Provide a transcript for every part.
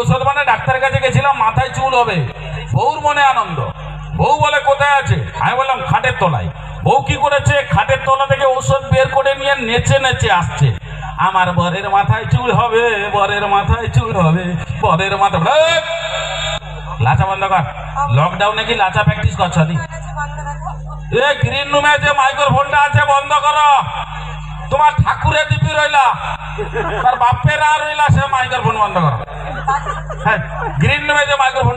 ঔষধ মানে ডাক্তারের কাছে গেছিলাম, মাথায় চুল হবে। বউর মনে আনন্দ। বউ বলে, কোথায় আছে? আমি বললাম, খাটের তলায়। বউ কি করেছে? খাটের তলা থেকে ঔষধ বের করে নিয়ে নেচে নেচে আসছে। আমার বরের মাথায় চুল হবে, বরের মাথায় চুল হবে, বরের মাথা লাচা বন্ধ কর। লকডাউনে কি লাচা প্র্যাকটিস করছ দি এ গ্রিন রুমে যে মাইক্রোফোনটা আছে, বন্ধ করো। তোমার ঠাকুরের দিবি রইলা। তার বাপের আর রইলা, সে মাইক্রোফোন বন্ধ করো। হ্যাঁ গ্রিন রুমে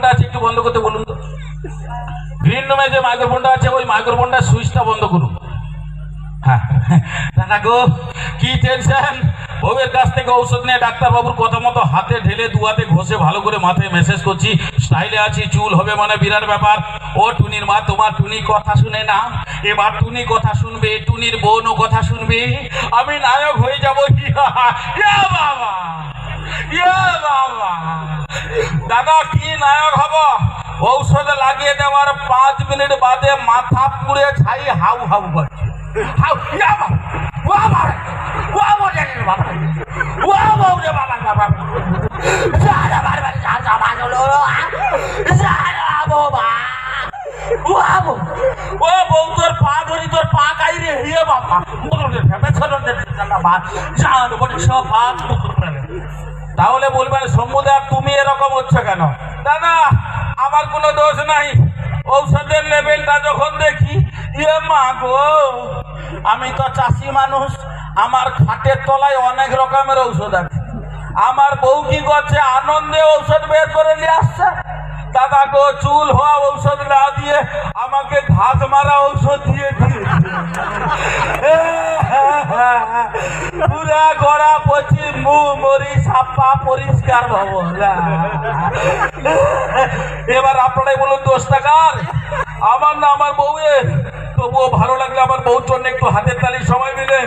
আছে, একটু বন্ধ করতে বলুন তো। গ্রিন রুমে যে আছে, ওই সুইচটা বন্ধ করুন। হ্যাঁ কি টেনশন কাছ থেকে ঔষধ নিয়ে ডাক্তারবাবুর কথা মতো হাতে ঢেলে দুয়াতে ঘষে ভালো করে মাথায় মেসেজ করছি। স্টাইলে আছি, চুল হবে মানে বিরাট ব্যাপার। ও টুনির মা, তোমার টুনি কথা শুনে না? এবার টুনি কথা শুনবে, টুনির বোনও কথা শুনবে। আমি নায়ক হয়ে যাব। বাবা! ইয়া দাদা, কি নায়ক হব? ঔষধ লাগিয়ে দেওয়ার পাঁচ মিনিট বাদে মাথা পুড়ে ছাই হাউ হাউ করছে। ও বউ, তোর পা ধরি, তোর পা কাই রে হে বাবা তাহলে বলবেন সমুদা তুমি এরকম হচ্ছে কেন? দাদা, আমার কোনো দোষ নাই। ঔষধের লেভেলটা যখন দেখি ইয়ে মা গো, আমি তো চাষি মানুষ, আমার খাটের তলায় অনেক রকমের ঔষধ আছে। আমার বউ কি করছে, আনন্দে ঔষধ বের করে নিয়ে আসছে? দাদা গো, চুল হওয়া ঔষধ না দিয়ে আমাকে ঘাস মারা ঔষধ দিয়ে দিয়ে পুরা গড়া পচি মু, মরি, সাপা, পরিষ্কার ভাব এবার আপনারাই বলুন দোষ টাকার আমার না, আমার বউয়ের। তবুও ভালো লাগলে আমার বউর জন্য একটু হাতের তালি সময় মিলে